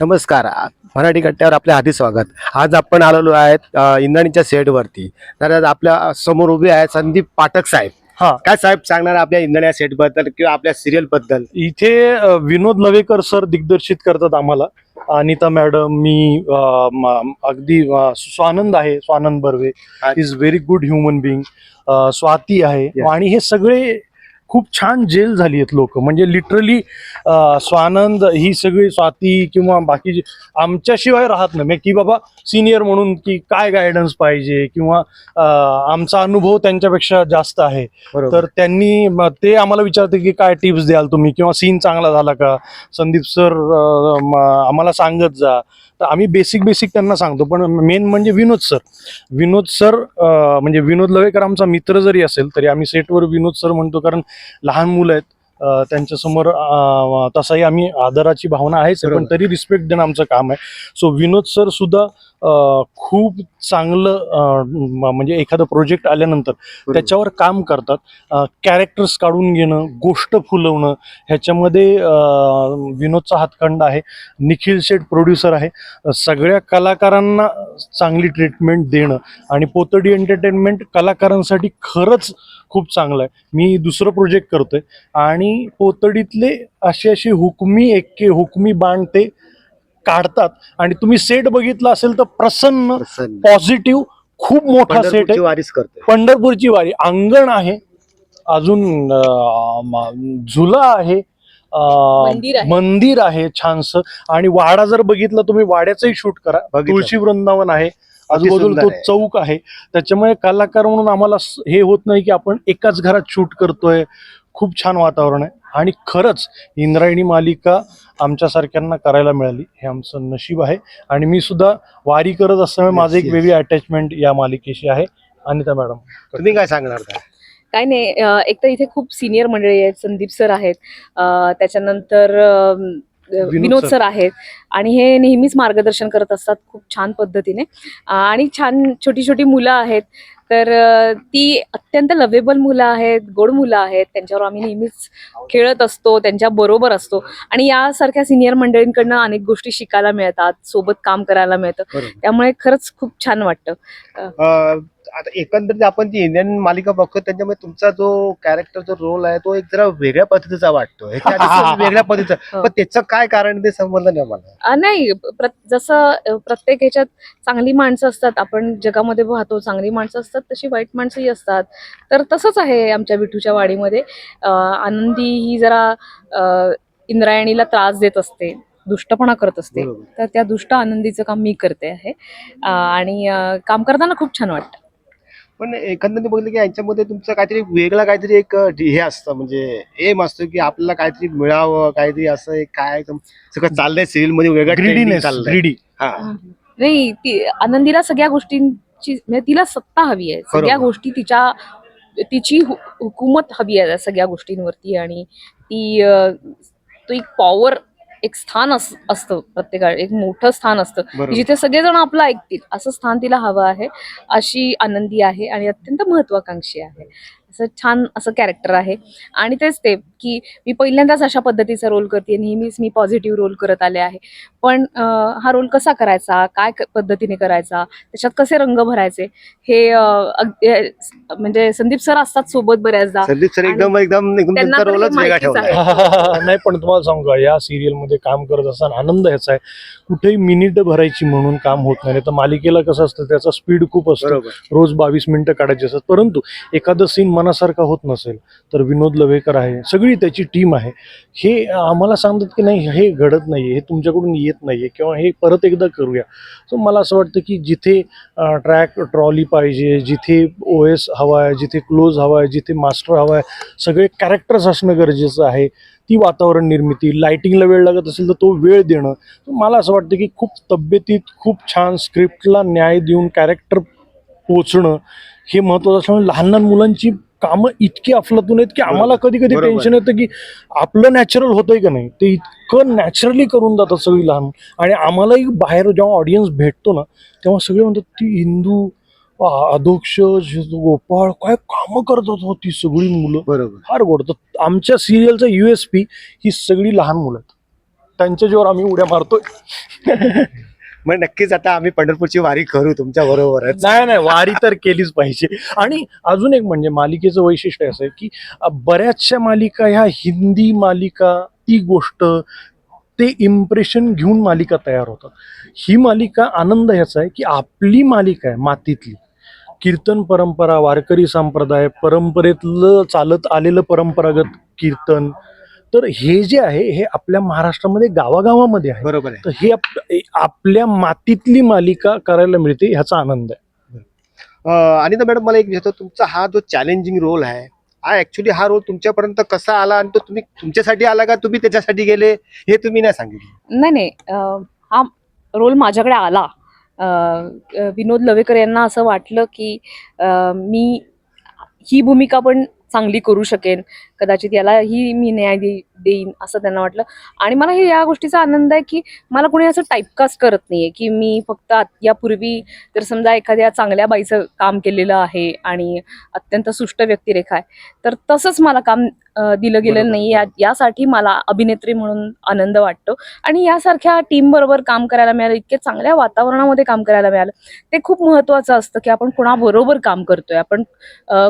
नमस्कार. मराठी कट्ट्यावर आपल्या हार्दिक स्वागत. आज आपण आलेलो आहेत अ, इंद्राणीच्या सेटवरती तर आज आपल्यासमोर उभे आहेत संदीप पाठक साहेब. हा. काय साहेब सांगणार आपल्या इंद्राणी सेटबद्दल किंवा आपल्या सिरियलबद्दल? इथे विनोद लवेकर सर दिग्दर्शित करतात आम्हाला. अनिता मॅडम मी अगदी स्वानंद आहे Swanand Barve. Is very good human being Swati आहे. आणि हे सगळे खूप छान जेल झाली आहेत लोक. म्हणजे लिटरली स्वानंद ही सगळी स्वाती किंवा बाकीची आमच्याशिवाय राहत नाही. म्हणजे की बाबा सिनियर म्हणून की काय गायडन्स पाहिजे किंवा आमचा अनुभव त्यांच्यापेक्षा जास्त आहे. तर त्यांनी ते आम्हाला विचारते की काय टिप्स द्याल तुम्ही? किंवा सीन चांगला झाला का? संदीप सर आम्हाला सांगत जा. तर आम्ही बेसिक बेसिक त्यांना सांगतो. पण मेन म्हणजे विनोद सर विनोद सर म्हणजे विनोद लवेकर आमचा मित्र जरी असेल तरी आम्ही सेटवर विनोद सर म्हणतो. कारण लहान मुलं आहेत त्यांच्यासमोर तसाही आम्ही आदराची भावना आहेच आहे, पण. तरी रिस्पेक्ट देणं आमचं काम आहे. सो विनोद सर सुद्धा खूप चांगलं म्हणजे एखादं प्रोजेक्ट आल्यानंतर त्याच्यावर काम करतात. कॅरेक्टर्स काढून घेणं गोष्ट फुलवणं ह्याच्यामध्ये विनोदचा हातखंड आहे. निखिल शेठ प्रोड्युसर आहे. सगळ्या कलाकारांना चांगली ट्रीटमेंट देणं आणि पोतडी एंटरटेनमेंट कलाकारांसाठी खरंच खूप चांगलं आहे. मी दुसरं प्रोजेक्ट करतोय आणि पोतडीतले असे असे हुकमी एक्के हुकमी बाण ते काढतात. आणि तुम्ही सेट बघितला असेल तर प्रसन्न प्रसन्न. पॉझिटिव्ह खूप मोठा सेट पंढरपूरची आहे करतोय. पंढरपूरची वारी. अंगण आहे. अजून अं, म- झुला आहे. अं, मंदिर आहे. मंदिर आहे छानस. आणि वाडा जर बघितला तुम्ही वाड्याचंही शूट करा. बघितलं. तुळशी वृंदावन आहे. आजूबाजूला सुंदर तो आहे. चौक आहे. त्याच्यामुळे कलाकार म्हणून आम्हाला स- हे होत नाही की आपण एकाच घरात शूट करतोय. खूप छान वातावरण आहे. आणि खरंच इंद्रायणी मालिका आमच्यासारख्यांना करायला मिळाली. हे आमचं नशीब आहे. आणि मी सुद्धा वारी करत असल्यामुळे माझं एक. वेगळी अटॅचमेंट या मालिकेशी आहे. अनिता मॅडम. तुम्ही काय सांगणार काय काय नाही एक तर इथे खूप सिनियर मंडळी आहेत संदीप सर आहेत त्याच्यानंतर विनोद सर. आहेत. आणि हे नेहमीच मार्गदर्शन करत असतात खूप छान पद्धतीने. आणि छान छोटी छोटी मुलं आहेत. तर ती अत्यंत लवेबल मुलं आहेत गोड मुलं आहेत. त्यांच्यावर आम्ही नेहमीच खेळत असतो त्यांच्या बरोबर असतो. आणि यासारख्या सिनियर मंडळींकडनं अनेक गोष्टी शिकायला मिळतात सोबत काम करायला मिळतं. त्यामुळे खरंच खूप छान वाटतं. आता एकंदरीत आपण जी इंडियन मालिका बघतो त्याच्यामध्ये तुमचा जो कॅरेक्टर जो रोल आहे तो एक जरा वेगळ्या पद्धतीचा वाटतो. ह्याच्या वेगळ्या पद्धतीचा. हो. पण त्याचं काय कारण ते संबंध नाही मला. नाही जसं प्रत्येक ह्याच्यात चांगली माणसं असतात. आपण जगामध्ये पाहतो चांगली माणसं असतात तशी वाईट माणसंही असतात. तर तसंच आहे आमच्या विठूच्या वाडीमध्ये. आनंदी ही जरा इंद्रायणीला त्रास देत असते दुष्टपणा करत असते. तर त्या दुष्ट आनंदीचं काम मी करते आहे. आणि काम करताना खूप छान वाटतं. पण एकंदरीत बघितलं की यांच्यामध्ये तुमचं काहीतरी वेगळा काहीतरी एक हे असतं म्हणजे एम असतो की आपल्याला काहीतरी मिळावं काहीतरी असं एक काय सगळं चाललंय सिरियलमध्ये वेगळं ग्रीडी हा. नाही ती आनंदीला सगळ्या गोष्टींची म्हणजे तिला सत्ता हवी आहे. सगळ्या. गोष्टी तिच्या तिची हु- हुकूमत हवी आहे सगळ्या गोष्टींवरती आणि ती तो एक पॉवर एक स्थान अस असतं प्रत्येका एक मोठं स्थान असतं. जिथे सगळेजण आपलं ऐकतील असं स्थान तिला हवं आहे अशी आनंदी आहे आणि अत्यंत महत्वाकांक्षी आहे. असं छान असं कॅरेक्टर आहे. आणि तेच ते की मी पहिल्यांदाच अशा पद्धतीचा रोल करते नेहमीच मी पॉझिटिव्ह रोल करत आले आहे. पण हा रोल कसा करायचा काय पद्धतीने करायचा त्याच्यात कसे रंग भरायचे हे हे म्हणजे संदीप सर असतात सोबत बऱ्याचदा. संदीप सर एकदम एकदम. नाही पण तुम्हाला सांगू का या सिरियलमध्ये काम करत असताना आनंद ह्याचा आहे. कुठेही मिनिट भरायची म्हणून काम होत नाही तर मालिकेला कसं असतं त्याचा स्पीड खूप असतो. रोज बावीस मिनिटं काढायची असतात. परंतु एखादं सीन मनासारखा होत नसेल तर विनोद लवेकर आहे सगळी त्याची टीम आहे. हे आम्हाला सांगतात की नाही हे घडत नाही हे तुमच्याकडून येत नाही आहे किंवा हे परत एकदा करूया. सो मला असं वाटतं की जिथे ट्रॅक ट्रॉली पाहिजे जिथे ओ एस हवा आहे जिथे क्लोज हवा आहे जिथे मास्टर हवा आहे सगळे कॅरेक्टर्स असणं गरजेचं आहे. ती वातावरण निर्मिती लाइटिंगला वेळ लागत असेल तर तो वेळ देणं. मला असं वाटतं की खूप तब्येतीत खूप छान स्क्रिप्टला न्याय देऊन कॅरेक्टर पोचणं हे महत्त्वाचं असल्यामुळे लहान लहान मुलांची कामं इतकी अफलातून आहेत की आम्हाला कधी कधी. टेन्शन येतं की आपलं नॅचरल होतंय का नाही? ते इतकं नॅचरली करून जातात सगळी लहान. आणि आम्हालाही बाहेर जेव्हा ऑडियन्स भेटतो ना तेव्हा सगळे म्हणतात ती हिंदू अधोक्ष गोपाळ काय कामं करतात हो ती सगळी मुलं. बरोबर. फार गोड. तर आमच्या सिरियलचा युएसपी ही सगळी लहान मुलं आहेत. त्यांच्या जीवर आम्ही उड्या मारतोय. मग नक्कीच आता आम्ही पंढरपूरची वारी करू तुमच्या बरोबरच. नाही नाही वारी तर केलीच पाहिजे. आणि अजून एक म्हणजे मालिकेचं वैशिष्ट्य असं आहे की बऱ्याचशा मालिका ह्या हिंदी मालिका ती गोष्ट ते इम्प्रेशन घेऊन मालिका तयार होतात. ही मालिका आनंद ह्याचा आहे की आपली मालिका आहे मातीतली. कीर्तन परंपरा वारकरी संप्रदाय परंपरेतलं चालत आलेलं परंपरागत कीर्तन तर हे जे आहे हे आपल्या महाराष्ट्रामध्ये गावागावामध्ये आहे. बरोबर आहे. तर हे आप- आपल्या मातीतली मालिका करायला मिळते ह्याचा आनंद आहे. अं, आणि मॅडम मला एक विचारतो तुमचा हा जो चॅलेंजिंग रोल आहे हा ऍक्च्युली हा रोल तुमच्यापर्यंत कसा आला आणि तो तुम्ही तुमच्यासाठी आला का तुम्ही त्याच्यासाठी गेले हे तुम्ही नाही सांगितलं? नाही नाही. अं, हा रोल माझ्याकडे आला. अं, अं, विनोद लवेकर यांना असं वाटलं की अं, मी ही भूमिका पण चांगली करू शकेन. कदाचित याला ही मी न्याय दे देईन असं त्यांना वाटलं. आणि मला हे या गोष्टीचा आनंद आहे की मला कोणी असं टाईपकास्ट करत नाहीये की मी फक्त यापूर्वी तर समजा एखाद्या चांगल्या बाईचं काम केलेलं आहे आणि अत्यंत सुष्ट व्यक्तिरेखा आहे तर तसंच मला काम दिलं गेलेलं. नाही या यासाठी मला अभिनेत्री म्हणून आनंद वाटतो. आणि यासारख्या टीम बरोबर काम करायला मिळालं इतक्या चांगल्या वातावरणामध्ये काम करायला मिळालं ते खूप महत्वाचं असतं की आपण कोणाबरोबर काम करतोय आपण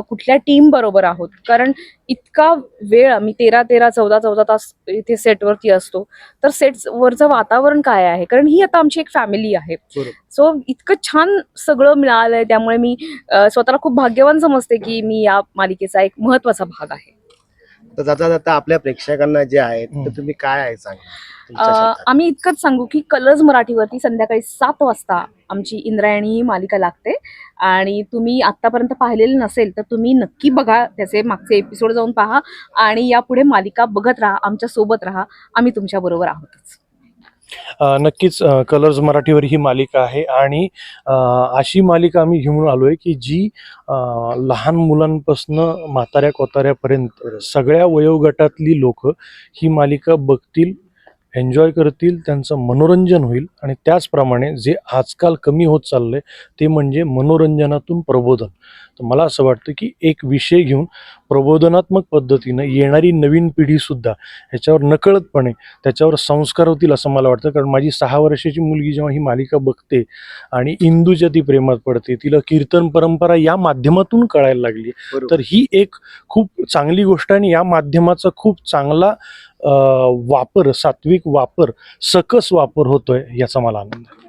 कुठल्या टीम बरोबर आहोत. कारण इतका वेळ आम्ही तेरा तेरा चौदा चौदा तास इथे सेटवरती असतो तर सेटवरचं वातावरण काय आहे कारण ही आता आमची एक फॅमिली आहे. सो इतकं छान सगळं मिळालंय त्यामुळे मी स्वतःला खूप भाग्यवान समजते की मी या मालिकेचा एक महत्त्वाचा भाग आहे तर जाता जाता आपल्या प्रेक्षकांना जे आहेत तर. तुम्ही काय आहे सांगा. आम्ही इतकंच सांगू की कलर्स मराठीवरती संध्याकाळी सात वाजता आमची इंद्रायणी ही मालिका लागते. आणि तुम्ही आत्तापर्यंत पाहिलेलं नसेल तर तुम्ही नक्की बघा त्याचे मागचे एपिसोड जाऊन पहा आणि यापुढे मालिका बघत राहा आमच्यासोबत राहा. आम्ही तुमच्या बरोबर आहोतच. नक्कीच कलर्स मराठीवर ही मालिका आहे आणि अशी मालिका आम्ही घेऊन आलोय की जी लहान मुलांपासून म्हाताऱ्या कोताऱ्यापर्यंत सगळ्या वयोगटातली लोक ही मालिका बघतील एन्जॉय करतील त्यांचं मनोरंजन होईल. आणि त्याचप्रमाणे जे आजकाल कमी होत चाललं आहे ते म्हणजे मनोरंजनातून प्रबोधन. तर मला असं वाटतं की एक विषय घेऊन प्रबोधनात्मक पद्धतीनं येणारी नवीन पिढीसुद्धा ह्याच्यावर नकळतपणे त्याच्यावर संस्कार होतील असं मला वाटतं. कारण माझी सहा वर्षाची मुलगी जेव्हा ही मालिका बघते आणि इंदूच्या ती प्रेमात पडते तिला कीर्तन परंपरा या माध्यमातून कळायला लागली. तर ही एक खूप चांगली गोष्ट आणि या माध्यमाचा खूप चांगला वापर सात्विक वापर सकस वापर होतोय याचा मला आनंद आहे.